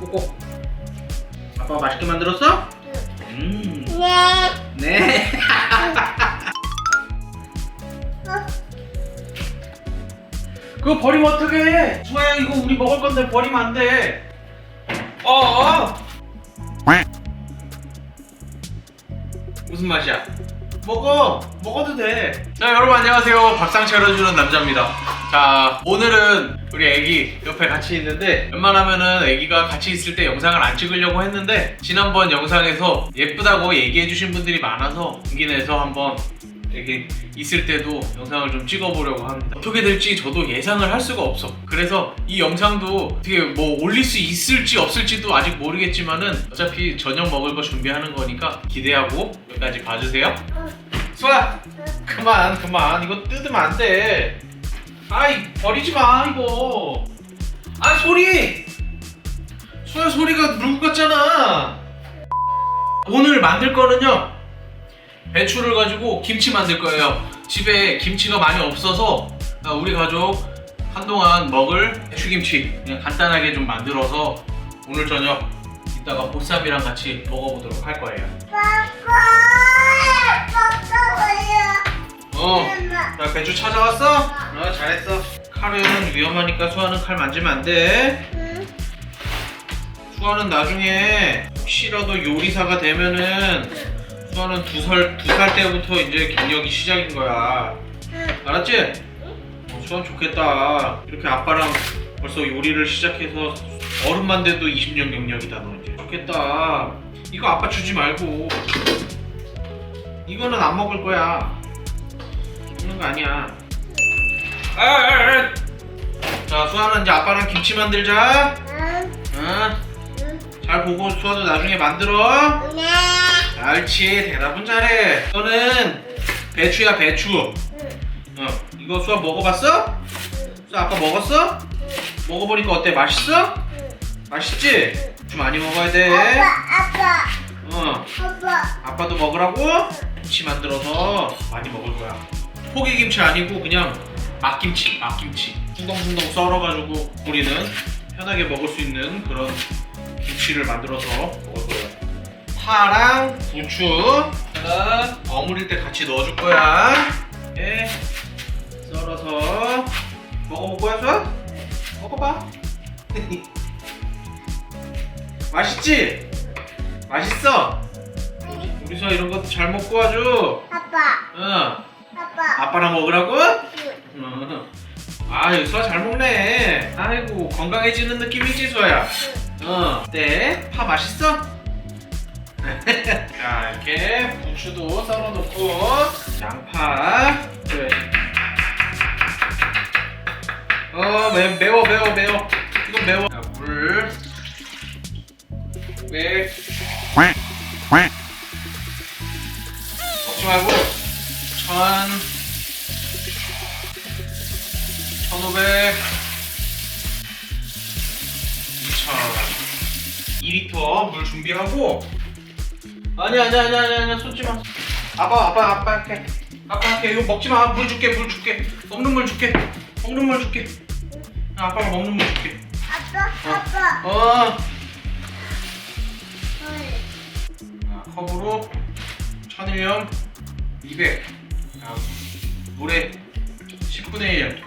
꼬꼬. 아빠가 맛있게 만들었어? 음. 네. 네. 그거 버리면 어떡해? 수아야 이거 우리 먹을 건데 버리면 안 돼. 어. 어. 무슨 맛이야? 먹어. 먹어도 돼. 자 여러분 안녕하세요. 밥상 차려주는 남자입니다. 자 오늘은 우리 애기 옆에 같이 있는데 웬만하면은 애기가 같이 있을 때 영상을 안 찍으려고 했는데 지난번 영상에서 예쁘다고 얘기해 주신 분들이 많아서 용기 내서 한번 이렇게 있을 때도 영상을 좀 찍어보려고 합니다. 어떻게 될지 저도 예상을 할 수가 없어. 그래서 이 영상도 어떻게 뭐 올릴 수 있을지 없을지도 아직 모르겠지만은 어차피 저녁 먹을 거 준비하는 거니까 기대하고 여기까지 봐주세요. 수아, 그만 그만 이거 뜯으면 안 돼. 아이 버리지 마 이거. 아 소리. 수아 소리가 물고 같잖아. 오늘 만들 거는요. 배추를 가지고 김치 만들 거예요. 집에 김치가 많이 없어서 아, 우리 가족 한동안 먹을 배추김치 그냥 간단하게 좀 만들어서 오늘 저녁 이따가 보쌈이랑 같이 먹어보도록 할 거예요. 어, 나 배추 찾아왔어? 어, 잘했어. 칼은 위험하니까 수아는 칼 만지면 안 돼. 수아는 나중에 혹시라도 요리사가 되면은 수아는 두 살 두 살 때부터 이제 경력이 시작인 거야. 알았지? 어, 수아 좋겠다. 이렇게 아빠랑 벌써 요리를 시작해서 어른만 돼도 20년 경력이다 너 이제. 좋겠다. 이거 아빠 주지 말고. 이거는 안 먹을 거야. 먹는 거 아니야. 아, 아, 아. 자, 수아는 이제 아빠랑 김치 만들자. 응? 잘 보고 수아도 나중에 만들어. 옳지 대답은 잘해 너는 배추야 배추 어 이거 수아 먹어봤어? 수아 아까 먹었어? 먹어보니까 어때 맛있어? 맛있지? 좀 많이 먹어야 돼 어, 아빠도 먹으라고? 김치 만들어서 많이 먹을 거야 포기김치 아니고 그냥 막김치 막김치 숭덩숭덩 썰어가지고 우리는 편하게 먹을 수 있는 그런 김치를 만들어서 먹을 거예요 파랑 부추 가 버무릴 때 같이 넣어줄 거야. 예. 썰어서 먹어볼 거야, 수아? 먹어봐. 맛있지? 맛있어? 우리 수아 이런 것도 잘 먹고 아주. 응. 아빠랑 먹으라고? 응. 아유, 수아 잘 먹네. 아이고, 건강해지는 느낌이지, 수아야? 어. 네. 파 맛있어? 자 이렇게 부추도 썰어놓고 양파 그래. 어 매, 매워 매워 매워 이건 매워 자, 물 네. 먹지 말고 천 천오백 이천 2리터 물 준비하고 아니 아니 아니 아니 아니 쏟지 마. 아빠 아빠 아빠 할게. 아빠 할게. 이거 먹지 마. 물 줄게 물 줄게. 먹는 물 줄게. 먹는 물 줄게. 아빠가 먹는 물 줄게. 어. 자, 컵으로 천일염 200. 자, 물에 10분의 1.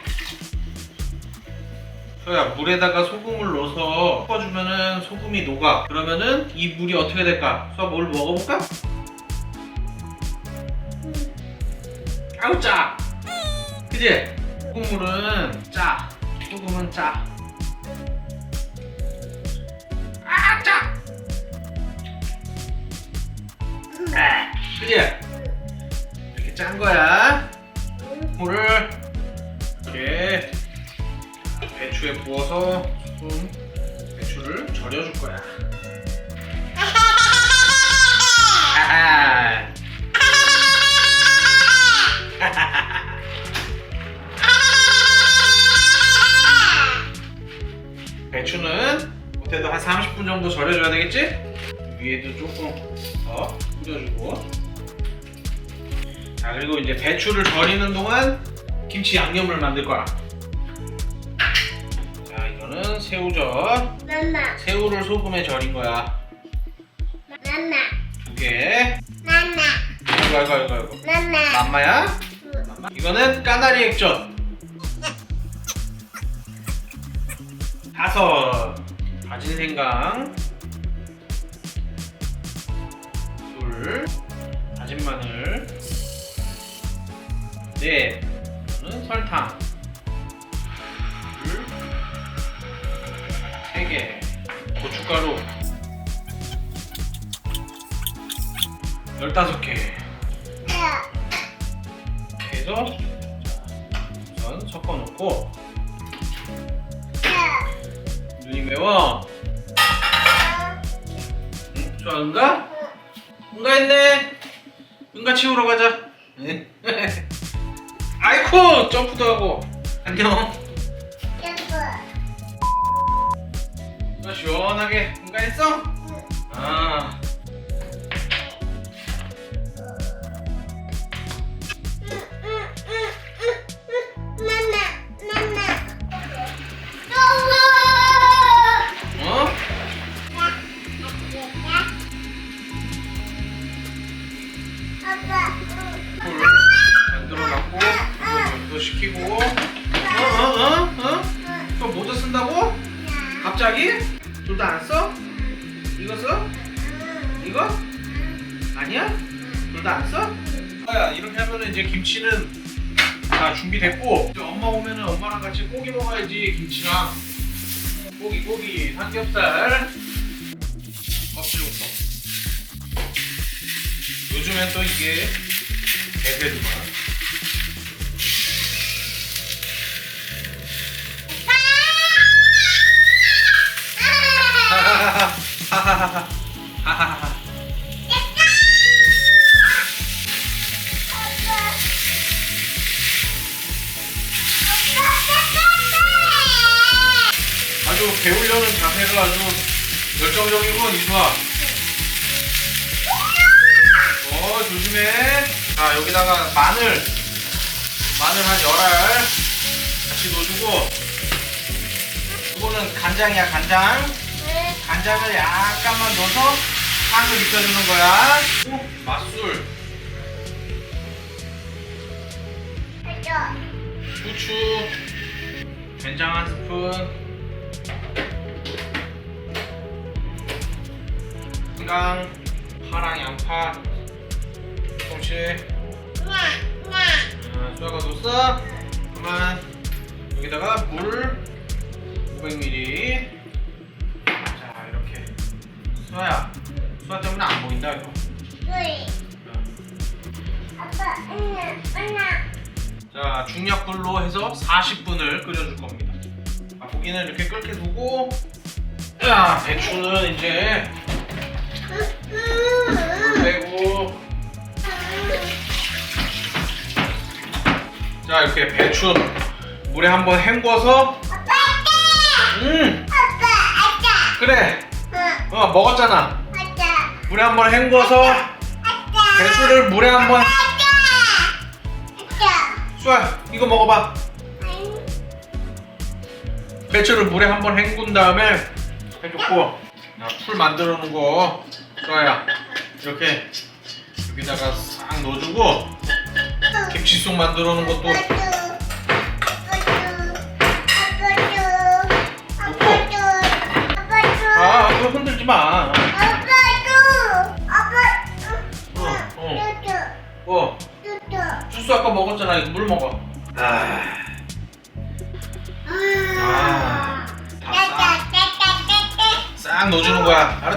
소야 물에다가 소금을 넣어서 섞어주면은 소금이 녹아. 그러면은 이 물이 어떻게 될까? 소야 뭘 먹어볼까? 아우 짜. 그지? 소금물은 짜. 소금은 짜. 아 짜. 아, 그지? 짠 거야. 물을 이렇게 배추에 부어서 좀 배추를 절여줄 거야. 배추는 못해도 한 30분 정도 절여줘야 되겠지? 위에도 조금 더 뿌려주고 자 그리고 이제 배추를 절이는 동안 김치 양념을 만들 거야 자 이거는 새우젓. 나나 새우를 소금에 절인 거야. 나나 두 개. 나나 아이고 아이고 아이고. 나나 맘마야? 이거는 까나리 액젓. 다섯. 다진 생강. 둘. 다진 마늘. 넷. 이거는 설탕. 둘. 세 개. 고춧가루. 열다섯 개. 이렇게 해서 우선 섞어 놓고 눈이 매워. 응? 좋아 응가? 응가 했네. 응가 치우러 가자. 네. 아이쿠 점프도 하고 안녕. 응가 시원하게 응가 했어? 아. 갑자기? 둘 다 안 써? 이거 써? 이거? 아니야? 둘 다 안 써? 야 이렇게 하면은 이제 김치는 다 준비됐고 이제 엄마 오면은 엄마랑 같이 고기 먹어야지 김치랑 고기 고기 삼겹살 껍질부터 요즘엔 또 이게 대세구만 아주 배우려는 자세가 아주 열정적이군 이수아. 어 조심해. 자 여기다가 마늘. 마늘 한 열알 같이 넣어주고 이거는 간장이야 간장 간장을 약간만 넣어서 향을 입혀주는 거야. 오, 맛술. 후추. 된장 한 스푼. 생강. 파랑 양파. 조금씩 아, 수아가 넣었어? 그만 여기다가 물 500ml 자 이렇게 수아야 수아 때문에 안 보인다 이거 자 중약불로 해서 40분을 끓여줄 겁니다. 아, 고기는 이렇게 끓게 두고 자 배추는 이제 물 빼고. 자 이렇게 배추 물에 한번 헹궈서 음. 그래 어 먹었잖아. 물에 한번 헹궈서 배추를 물에 한번. 수아 이거 먹어봐. 배추를 물에 한번 헹군 다음에 해줬고 자, 풀 만들어 놓은 거. 수아야 이렇게 여기다가 싹 넣어주고 김치속 만들어 놓은 것도 아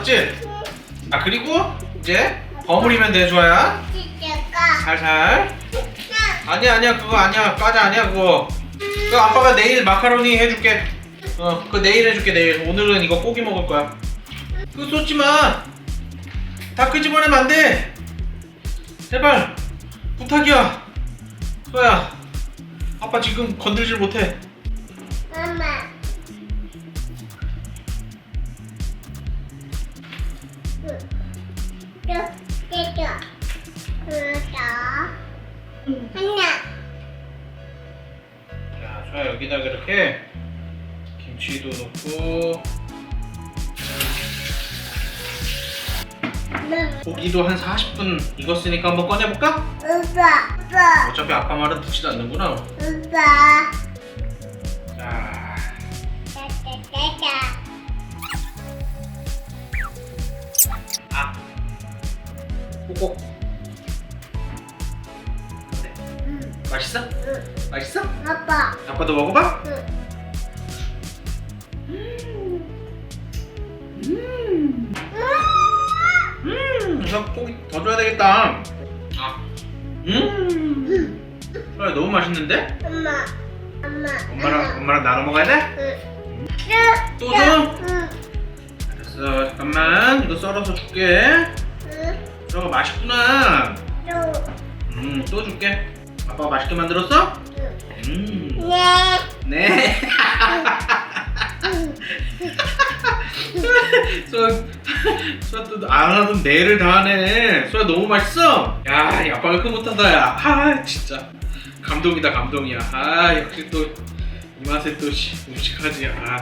알았지? 아 그리고 이제 버무리면 돼 좋아야. 살살 아니야 아니야 그거 아니야. 과자 아니야 그거. 그 아빠가 내일 마카로니 해줄게. 어 그거 내일 해줄게 내일. 오늘은 이거 고기 먹을 거야. 그거 쏟지 마 다 끄집어내면 안돼. 제발. 부탁이야. 소야. 아빠 지금 건들질 못해. 엄마. 하나. 자 소야 여기다 이렇게 김치도 넣고. 고기도 한 40분 익었으니까 한번 꺼내볼까? 오빠, 오빠, 어차피 아빠 말은 듣지도 않는구나. 오빠. 아빠. 아빠도 먹어봐? 응. 음, 이거 고기 더 줘야 되겠다. 아. 음. 소야 너무 맛있는데? 엄마, 엄마. 엄마랑 엄마랑 나눠 먹어야 돼? 응. 또 줘? 응, 알았어. 잠깐만. 이거 썰어서 줄게. 응. 저거 맛있구나. 또. 음, 또 줄게. 아빠가 맛있게 만들었어? 응. 음. 네. 네. 수아, 수아 또안 하던 내를 다 하네. 수아 너무 맛있어. 야, 이 아빠가 흐뭇하다 야. 아, 진짜 감동이다, 감동이야. 아, 역시 또 이 맛에 또 씨, 음식하지. 아,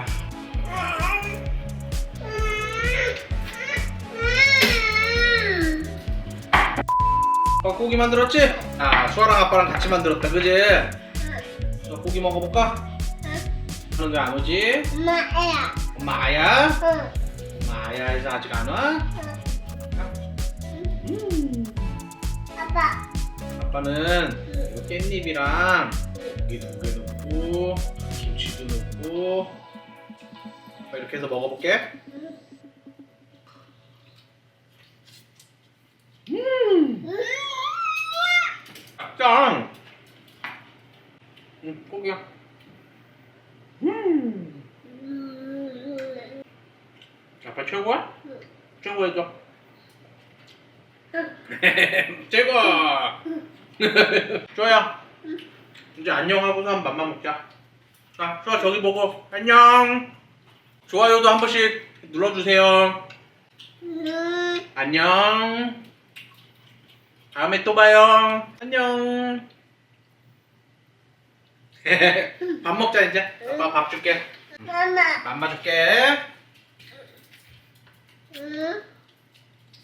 아빠 고기 만들었지? 아, 수아랑 아빠랑 같이 만들었다, 그지? 고기 먹어볼까? 게안 오지? 엄마야. 엄마 아야? 응. 엄마 아야에서 아직 안 와? 음. 아빠. 아빠는 이거 깻잎이랑 고기 두 개 넣고 김치도 넣고 이렇게 해서 먹어볼게. 음, 음, 고기야. 음, 음. 아빠 최고야? 응. 최고해줘. 응. 최고. 좋아요. 이제 안녕하고서 한 맘만 먹자. 자, 좋아 저기 보고 안녕. 좋아요도 한 번씩 눌러주세요. 음. 안녕. 다음에 또 봐요. 안녕. 밥 먹자 이제. 아빠 밥 줄게. 엄마. 맘마 줄게. 응.